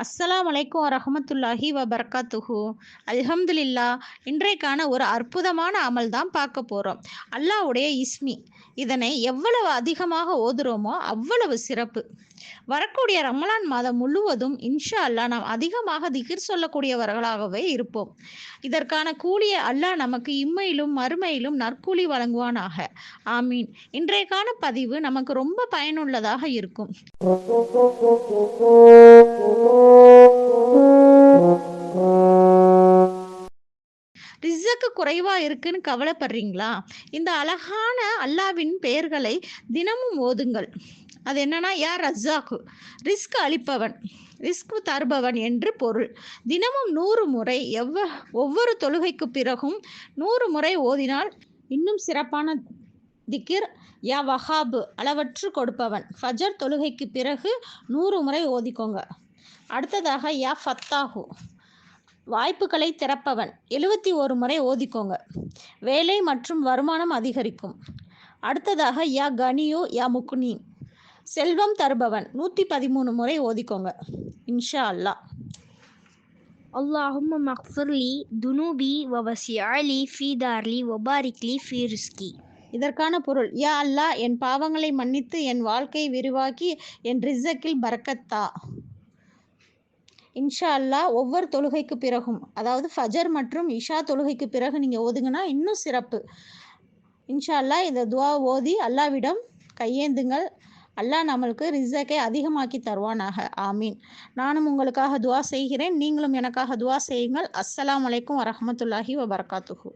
அஸ்ஸலாம் வலைக்கும் ரஹமத்துல்லாஹி வபர்காத்துஹு. அல்ஹம்துலில்லா இன்றைக்கான ஒரு அற்புதமான அமல் தான் பார்க்க போகிறோம் அல்லாஹ்வுடைய இஸ்மி இதனை எவ்வளவு அதிகமாக ஓதுறோமோ அவ்வளவு சிறப்பு. வரக்கூடிய ரமலான் மாதம் முழுவதும் இன்ஷா அல்லாஹ் நாம் அதிகமாக திகிர் சொல்லக்கூடியவர்களாகவே இருப்போம். இதற்கான கூலியை அல்லாஹ் நமக்கு இம்மையிலும் மறுமையிலும் நற்கூலி வழங்குவானாக. ஆமீன். இன்றைக்கான பதிவு நமக்கு ரொம்ப பயனுள்ளதாக இருக்கும். ரிஸ்ஸக்கு குறைவா இருக்குன்னு கவலைப்படுறீங்களா? இந்த அழகான அல்லாவின் பெயர்களை தினமும் ஓதுங்கள். அது என்னன்னா யார் ரஸ்ஸாக்கு ரிஸ்க் அளிப்பவன் ரிஸ்க் தருபவன் என்று பொருள். தினமும் நூறு முறை எவ்வ ஒவ்வொரு தொழுகைக்கு பிறகும் நூறு முறை ஓதினால் இன்னும் சிறப்பான திக்கிர் யா வஹாபு அளவற்று கொடுப்பவன். ஃபஜர் தொழுகைக்கு பிறகு நூறு முறை ஓதிக்கோங்க. அடுத்ததாக யா ஃபத்தாஹு வாய்ப்புகளை திறப்பவன் எழுபத்தி ஒரு முறை ஓதிக்கோங்க வேலை மற்றும் வருமானம் அதிகரிக்கும் அடுத்ததாக யா கனியு யா முக்குனி செல்வம் தருபவன் நூற்றி பதிமூணு முறை ஓதிக்கோங்க இன்ஷா அல்லாஹ் اللهم اغفر لي ذنوبي ووسع لي في داري وبارك لي في رزقي இதற்கான பொருள் யா அல்லாஹ் என் பாவங்களை மன்னித்து என் வாழ்க்கையை விரிவாக்கி என் ரிசக்கில் பரக்கத்தா இன்ஷா அல்லாஹ் ஒவ்வொரு தொழுகைக்கு பிறகும் அதாவது ஃபஜர் மற்றும் இஷா தொழுகைக்கு பிறகு நீங்கள் ஓதுங்கன்னா இன்னும் சிறப்பு. இன்ஷா அல்லாஹ் இந்த துவா ஓதி அல்லாவிடம் கையேந்துங்கள். அல்லாஹ் நம்மளுக்கு ரிசக்கை அதிகமாக்கி தருவானாக. ஆமீன். நானும் உங்களுக்காக துவா செய்கிறேன். நீங்களும் எனக்காக துவா செய்யுங்கள். அஸ்லாம் அலைக்கும் வரஹமத்துல்லாஹி வபரகாத்துஹு.